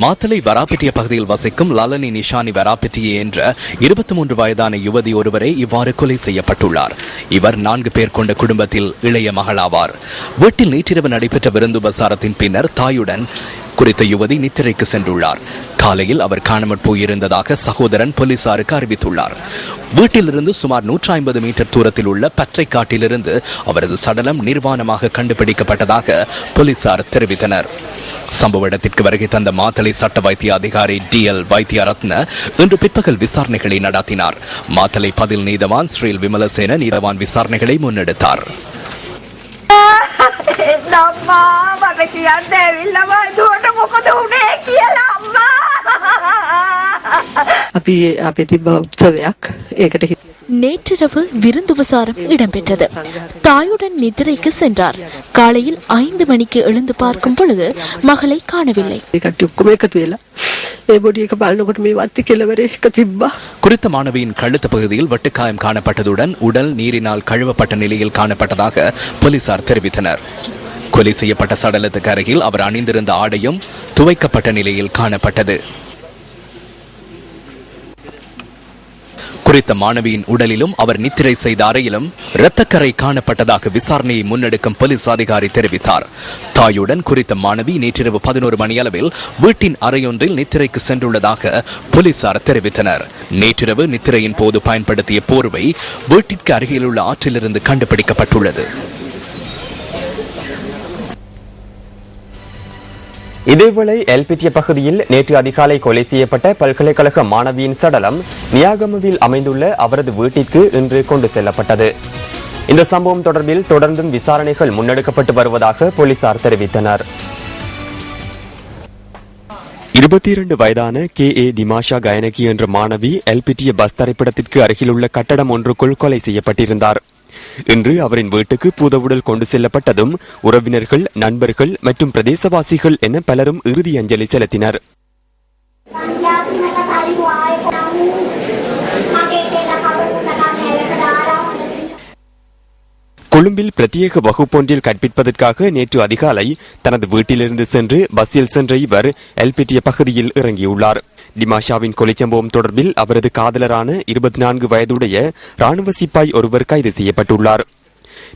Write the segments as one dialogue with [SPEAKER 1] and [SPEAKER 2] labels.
[SPEAKER 1] மாத்தலை வராப்பிட்டிய பகுதியில் வசிக்கும் லலனி நிஷானி வராப்பிட்டிய என்ற இருபத்தி மூன்று வயதான யுவதி ஒருவரை இவ்வாறு கொலை செய்யப்பட்டுள்ளார். இவர் நான்கு பேர் கொண்ட குடும்பத்தில் இளைய மகளாவார். வீட்டில் நேற்றிரவு நடைபெற்ற விருந்து உபசாரத்தின் பின்னர் தாயுடன் குறித்த யுவதி நித்திரைக்கு சென்றுள்ளார். காலையில் அவர் காணாமற் போயிருந்ததாக சகோதரன் போலீசாருக்கு அறிவித்துள்ளார் வீட்டிலிருந்து சுமார் நூற்றி ஐம்பது மீட்டர் தூரத்தில் உள்ள பற்றை காட்டிலிருந்து அவரது சடலம் நிர்வாணமாக கண்டுபிடிக்கப்பட்டதாக போலீசார் தெரிவித்தனர் சம்பவ இடத்திற்கு வருகை தந்த மாத்தளை சட்ட வைத்திய அதிகாரி டி எல் வைத்தியரத்ன இன்று பிற்பகல் விசாரணைகளை நடத்தினார் மாத்தளை பதில் நீதவான் ஸ்ரீல் விமலசேன நீதவான் விசாரணைகளை முன்னெடுத்தார்
[SPEAKER 2] අම්මා මට කියන්න ඇවිල්ලම දුවට මොකද වුණේ කියලා අම්මා
[SPEAKER 3] අපි අපේ තිබ්බ උත්සවයක් ඒකට හිත
[SPEAKER 4] நேற்றிரவு விருந்துபசாரம் இடம்பெற்றது தாயுடன் நிதிரைக்கு சென்றார் காலையில் ஐந்து மணிக்கு எழுந்து பார்க்கும் பொழுது மகளை காணவில்லை
[SPEAKER 3] කට්ටි ඔක්කොම එකතු වෙලා ඒ බොඩි එක බලනකොට මේ වත්ති කෙලවරේ එක තිබ්බා
[SPEAKER 1] குறித்த மாணவியின் கழுத்து பகுதியில் வெட்டுக்காயம் காணப்பட்டதுடன் உடல் நீரினால் கழுவப்பட்ட நிலையில் காணப்பட்டதாக போலீசார் தெரிவித்தனர் கொலை செய்யப்பட்ட சடலத்துக்கு அருகில் அவர் அணிந்திருந்த ஆடையும் துவைக்கப்பட்ட நிலையில் காணப்பட்டது குறித்த மாணவியின் உடலிலும் அவர் நித்திரை செய்த அறையிலும் இரத்தக்கரை காணப்பட்டதாக விசாரணையை முன்னெடுக்கும் போலீஸ் அதிகாரி தெரிவித்தார். தாயுடன் குறித்த மாணவி நேற்றிரவு பதினோரு மணியளவில் வீட்டின் அறையொன்றில் நித்திரைக்கு சென்றுள்ளதாக போலீசார் தெரிவித்தனர். நேற்றிரவு நித்திரையின் போது பயன்படுத்திய போர்வை வீட்டிற்கு அருகிலுள்ள ஆற்றிலிருந்து கண்டுபிடிக்கப்பட்டுள்ளது.
[SPEAKER 5] இதேவேளை எல்பிட்டிய பகுதியில் நேற்று அதிகாலை கொலை செய்யப்பட்ட பல்கலைக்கழக மாணவியின் சடலம் நியாகமவில் அமைந்துள்ள அவரது வீட்டிற்கு இன்று கொண்டு செல்லப்பட்டது. இந்த சம்பவம் தொடர்பில் தொடர்ந்தும் விசாரணைகள் முன்னெடுக்கப்பட்டு வருவதாக போலீசார் தெரிவித்தனர். இருபத்தி இரண்டு வயதான கே ஏ டிமாஷா கயனகி என்ற மாணவி எல்பிட்டிய பஸ் தரைப்படத்திற்கு அருகிலுள்ள கட்டடம் ஒன்றுக்குள் கொலை செய்யப்பட்டிருந்தார். இன்று அவரின் வீட்டுக்கு பூதவுடல் கொண்டு செல்லப்பட்டதும் உறவினர்கள் நண்பர்கள் மற்றும் பிரதேசவாசிகள் என பலரும் இறுதி அஞ்சலி செலுத்தினர். கொழும்பில் பிரத்யேக வகுப்பொன்றில் கற்பிப்பதற்காக நேற்று அதிகாலை தனது வீட்டிலிருந்து சென்று பஸ்ஸில் சென்ற இவர் எல்பிட்டிய பகுதியில் இறங்கியுள்ளார். டிமாஷாவின் கொலை சம்பவம் தொடர்பில் அவரது காதலரான இருபத்தி நான்கு வயதுடைய ராணுவ சிப்பாய் ஒருவர் கைது செய்யப்பட்டுள்ளார்.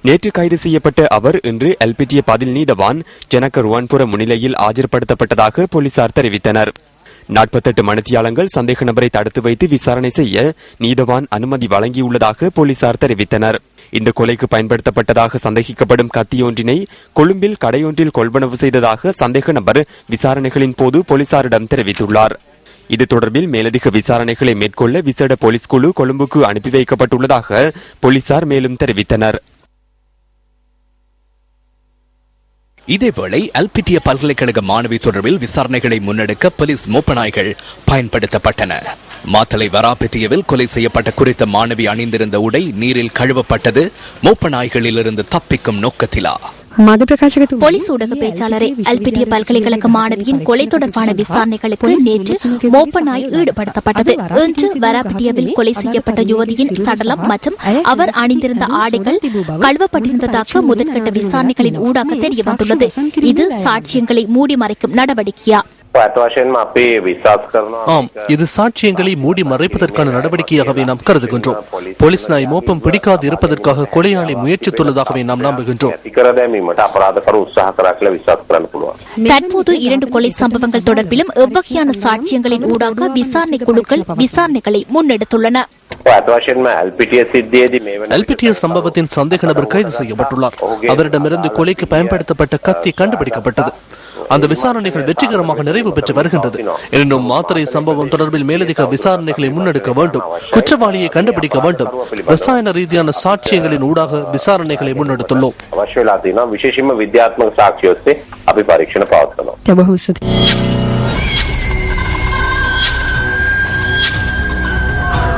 [SPEAKER 5] நேற்று கைது செய்யப்பட்ட அவர் இன்று எல்பிட்டிய பதில் நீதவான் ஜனக ருவான்புர முன்னிலையில் ஆஜர்படுத்தப்பட்டதாக போலீசார் தெரிவித்தனர். நாற்பத்தெட்டு மணித்தியாலங்கள் சந்தேக நபரை தடுத்து வைத்து விசாரணை செய்ய நீதவான் அனுமதி வழங்கியுள்ளதாக போலீசார் தெரிவித்தனர். இந்த கொலைக்கு பயன்படுத்தப்பட்டதாக சந்தேகிக்கப்படும் கத்தியொன்றினை கொழும்பில் கடையொன்றில் கொள்வனவு செய்ததாக சந்தேக நபர் விசாரணைகளின் போது போலீசாரிடம் தெரிவித்துள்ளார். இது தொடர்பில் மேலதிக விசாரணைகளை மேற்கொள்ள விசேட போலீஸ் குழு கொழும்புக்கு அனுப்பி வைக்கப்பட்டுள்ளதாக போலீசார் மேலும் தெரிவித்தனர்.
[SPEAKER 1] இதேவேளை அல்பிட்டிய பல்கலைக்கழக மாணவி தொடர்பில் விசாரணைகளை முன்னெடுக்க போலீஸ் மோப்பநாய்கள் பயன்படுத்தப்பட்டன. மாத்தலை வராப்பெட்டியவில் கொலை செய்யப்பட்ட குறித்த மாணவி அணிந்திருந்த உடை நீரில் கழுவப்பட்டது. மோப்பநாய்களிலிருந்து தப்பிக்கும் நோக்கத்திலா?
[SPEAKER 4] போலீஸ் ஊடக பேச்சாளரை அல்பிட்டிய பல்கலைக்கழக மாணவியின் கொலை தொடர்பான விசாரணைகளுக்கு நேற்று மோப்ப நாய் ஈடுபடுத்தப்பட்டது. இன்று வராப்பிட்டியவில் கொலை செய்யப்பட்ட யுவதியின் சடலம் மற்றும் அவர் அணிந்திருந்த ஆடைகள் கழுவப்பட்டிருந்ததாக முதற்கட்ட விசாரணைகளின் ஊடாக தெரிய வந்துள்ளது இது சாட்சியங்களை மூடி மறைக்கும் நடவடிக்கையா?
[SPEAKER 6] இது சாட்சியங்களை மூடி மறைப்பதற்கான நடவடிக்கையாகவே நாம் கருதுகின்றோம். போலீஸ் நாய் மோப்பம் பிடிக்காது இருப்பதற்காக கொலையாளி முயற்சித்துள்ளதாகவே நாம் நம்புகின்றோம்.
[SPEAKER 4] தற்போது இரண்டு கொலை சம்பவங்கள் தொடர்பிலும் எவ்வகையான சாட்சியங்களின் ஊடாக விசாரணை குழுக்கள் விசாரணைகளை முன்னெடுத்துள்ளன.
[SPEAKER 6] சம்பவத்தின் சந்தேக நபர் கைது செய்யப்பட்டுள்ளார். அவரிடமிருந்து கொலைக்கு பயன்படுத்தப்பட்ட கத்தி கண்டுபிடிக்கப்பட்டது. அந்த விசாரணைகள் வெற்றிகரமாக நிறைவு பெற்று வருகின்றது. எனினும் மாத்திரை சம்பவம் தொடர்பில் மேலதிக விசாரணைகளை முன்னெடுக்க வேண்டும். குற்றவாளியை கண்டுபிடிக்க வேண்டும். ரசாயன ரீதியான சாட்சியங்களின் ஊடாக விசாரணைகளை முன்னெடுத்துள்ளோம்.
[SPEAKER 7] விசேஷமா வித்யாத்மக சாட்சியோஸ்தே அபிபாரீட்சண
[SPEAKER 8] பார்க்கணும்